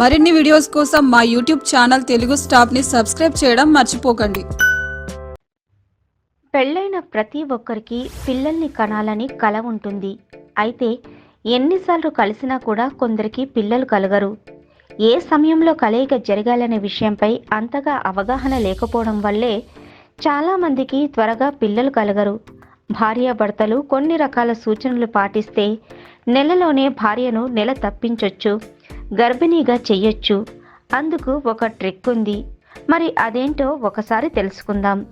మరిన్ని వీడియోస్ కోసం మా యూట్యూబ్ ఛానల్ తెలుగు స్టాప్ని సబ్స్క్రైబ్ చేయడం మర్చిపోకండి. పెళ్ళైన ప్రతి ఒక్కరికి పిల్లల్ని కనాలని కల ఉంటుంది. అయితే ఎన్నిసార్లు కలిసినా కూడా కొందరికి పిల్లలు కలగరు. ఏ సమయంలో కలయిక జరగాలనే విషయంపై అంతగా అవగాహన లేకపోవడం వల్లే చాలామందికి త్వరగా పిల్లలు కలగరు. భార్యాభర్తలు కొన్ని రకాల సూచనలు పాటిస్తే నెలలోనే భార్యను నెల తప్పించొచ్చు. గర్భిణీగా చెయ్యొచ్చు. అందుకు ఒక ట్రిక్ ఉంది. మరి అదేంటో ఒకసారి తెలుసుకుందాం.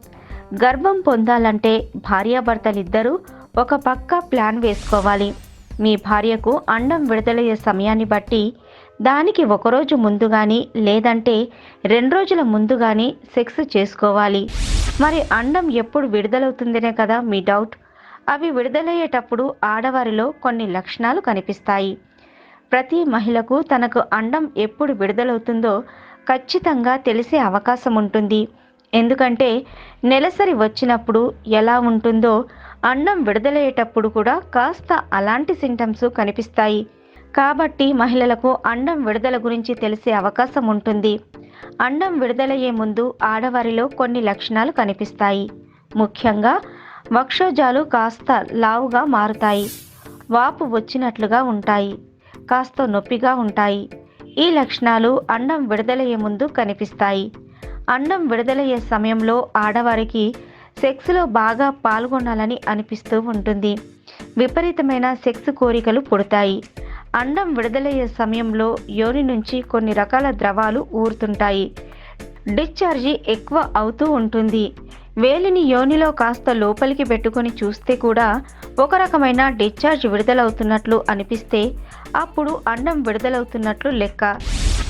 గర్భం పొందాలంటే భార్యాభర్తలిద్దరూ ఒక పక్క ప్లాన్ వేసుకోవాలి. మీ భార్యకు అండం విడుదలయ్యే సమయాన్ని బట్టి దానికి ఒకరోజు ముందు కానీ లేదంటే రెండు రోజుల ముందు కానీ సెక్స్ చేసుకోవాలి. మరి అండం ఎప్పుడు విడుదలవుతుందనే కదా మీ డౌట్ అవి విడుదలయ్యేటప్పుడు ఆడవారిలో కొన్ని లక్షణాలు కనిపిస్తాయి. ప్రతి మహిళకు తనకు అండం ఎప్పుడు విడుదలవుతుందో ఖచ్చితంగా తెలిసే అవకాశం ఉంటుంది. ఎందుకంటే నెలసరి వచ్చినప్పుడు ఎలా ఉంటుందో అండం విడుదలయ్యేటప్పుడు కూడా కాస్త అలాంటి సింటమ్స్ కనిపిస్తాయి. కాబట్టి మహిళలకు అండం విడుదల గురించి తెలిసే అవకాశం ఉంటుంది. అండం విడుదలయ్యే ముందు ఆడవారిలో కొన్ని లక్షణాలు కనిపిస్తాయి. ముఖ్యంగా వక్షోజాలు కాస్త లావుగా మారుతాయి. వాపు వచ్చినట్లుగా ఉంటాయి. కాస్త నొప్పిగా ఉంటాయి. ఈ లక్షణాలు అండం విడుదలయ్యే ముందు కనిపిస్తాయి. అండం విడుదలయ్యే సమయంలో ఆడవారికి సెక్స్లో బాగా పాల్గొనాలని అనిపిస్తూ ఉంటుంది. విపరీతమైన సెక్స్ కోరికలు పుడతాయి. అండం విడుదలయ్యే సమయంలో యోని నుంచి కొన్ని రకాల ద్రవాలు ఊరుతుంటాయి. డిశ్చార్జి ఎక్కువ అవుతూ ఉంటుంది. వేలిని యోనిలో కాస్త లోపలికి పెట్టుకొని చూస్తే కూడా ఒక రకమైన డిశ్చార్జ్ విడుదలవుతున్నట్లు అనిపిస్తే అప్పుడు అండం విడుదలవుతున్నట్లు లెక్క.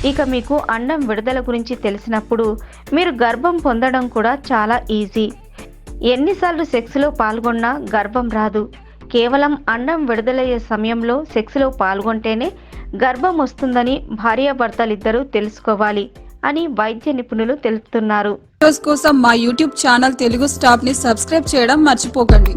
ఇక మీకు అండం విడుదల గురించి తెలిసినప్పుడు మీరు గర్భం పొందడం కూడా చాలా ఈజీ. ఎన్నిసార్లు సెక్స్లో పాల్గొన్నా గర్భం రాదు. కేవలం అండం విడుదలయ్యే సమయంలో సెక్స్లో పాల్గొంటేనే గర్భం వస్తుందని భార్యాభర్తలిద్దరూ తెలుసుకోవాలి. అని వైద్య నిపుణులు తెలుపుతున్నారు. కోసం మా యూట్యూబ్ ఛానల్ తెలుగు స్టాప్ని సబ్స్క్రైబ్ చేయడం మర్చిపోకండి.